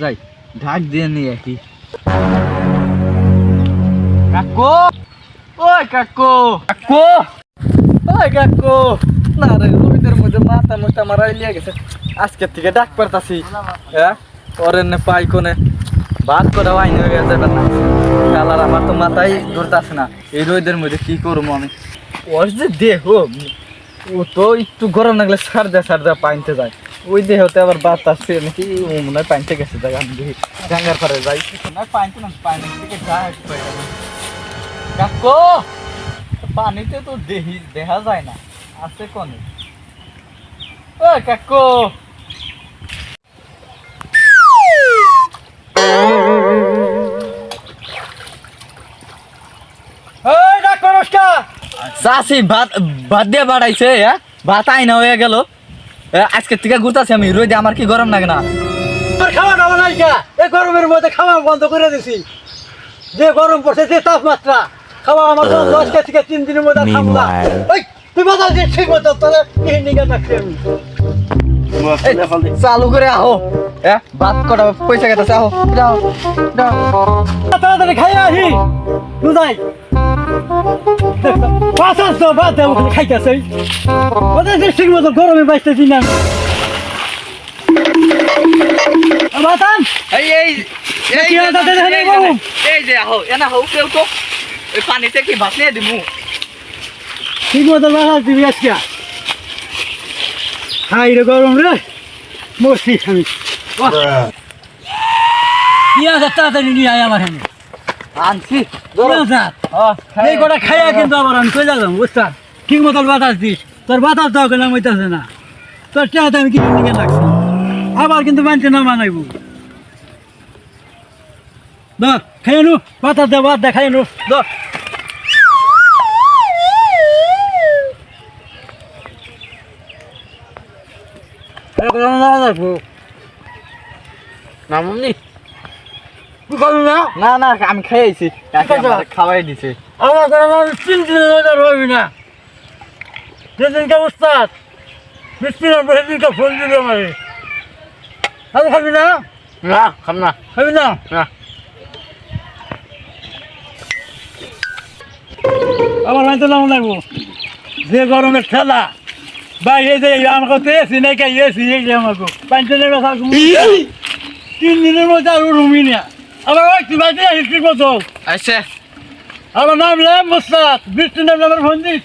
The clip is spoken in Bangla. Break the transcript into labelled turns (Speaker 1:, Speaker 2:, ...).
Speaker 1: যাই ঢাক দিয়ে নিয়ে আসি। কাকু! ওই কাকু! কাকু! ওই কাকু! না রে রবিদের মধ্যে মাথা মুথা মারা লিয়ে গেছে। আজকের থেকে ডাক পারতাছি। হ্যাঁ? ওরে নে পাই কোনে। ভাত করে আইন হয়ে গেছে না। কালার আমার তো মাথায় ধরতাছে না। এই রোদের মধ্যে কি করব আমি? ওর যে দেহ ও তো একটু গরম লাগলে সারদা সারদা পাইনতে যায়। ওই দেহতে আবার বাতাস নাকি ও মনে হয় পাইনতে গেছে, জায়গা আমি দেখি। গাঙ্গার পারে যাই। না, পাইনতে না পাইন থেকে যায় কাকো! পানিতে তো দেহি, দেখা যায় না। আছে কোনে? ও, কাকো!
Speaker 2: এই ডাক নমস্কার!
Speaker 1: চাষি ভাত ভাত দিয়ে বাড়াইছে হ্যাঁ? ভাত আইনা হয়ে গেল। আজকে থেকে ঘুরতাছি আমি রোদে আমার কি গরম লাগে না?
Speaker 2: তোর খাওয়া দাওয়া নাই কা এই গরমের মধ্যে খাওয়া বন্ধ করে দিছি। যে গরম পড়ছে যে তাপমাত্রা। খাওয়া আমার বন্ধ আজকে থেকে তিন দিনের মধ্যে খাব না। এই তুই বাজার যে ঠিক মতো তোরা এই নিগা রাখছি আমি।
Speaker 1: চালু করে আহো। হ্যাঁ ভাত কটা পয়সা গেছে আহো। যাও যাও
Speaker 2: তাড়াতাড়ি খাই আহি। তো বাদ দেবো খাইতেছে। বাজার যে ঠিক মতো গরমে বাইতেছি না। বাতান
Speaker 1: এই এই এই
Speaker 2: কি
Speaker 1: যে, আহো এনা কেউ তো এই পানিতে কি ভাত নিয়ে দিমু?
Speaker 2: ঠিক মতো বাজার দিবি আজকে। হাই রে গরম রে। মরছি আমি। কি আছে তাড়াতাড়ি নিয়ে আয় আমার
Speaker 1: আনছি।
Speaker 2: এই কটা খাইয়া কিন্তু আবার আমি কই যালাম বুঝতাম ঠিক মতো বাতাস দিস। তোর বাতাস দাও কেন হইতাছে না। তোর চেহারা আমি কিনে নিয়ে লাগছি আবার কিন্তু মানতে না মানাইব। খাইয়া নু বাতাস দে বাদ দে খাইয়া নু। ধর।
Speaker 1: নামনি
Speaker 2: না?
Speaker 1: না না আমি? আমারে খাওয়াই দিছে।
Speaker 2: আমার তিন দিনের মধ্যে রবি না। যেদিনকে উস্তাদ মিস্ত্রির উপরে সেদিনকে ফোন আমারে। আমি খাবি না?
Speaker 1: না খাম না।
Speaker 2: খাবি না?
Speaker 1: না।
Speaker 2: আমার মানতে নাম লাগবো। যে গরমের খেলা বাইরে যে আমাকে তো এসি নাই কে এসি এই যে আমাকে। কথা তিন দিনের মধ্যে আর রুমি না। আমার বাইরে আসিস ঠিক মতো
Speaker 1: আচ্ছা
Speaker 2: আমার নাম লাম মোস্তাদ বৃষ্টি নাম আমার ফোন দিস।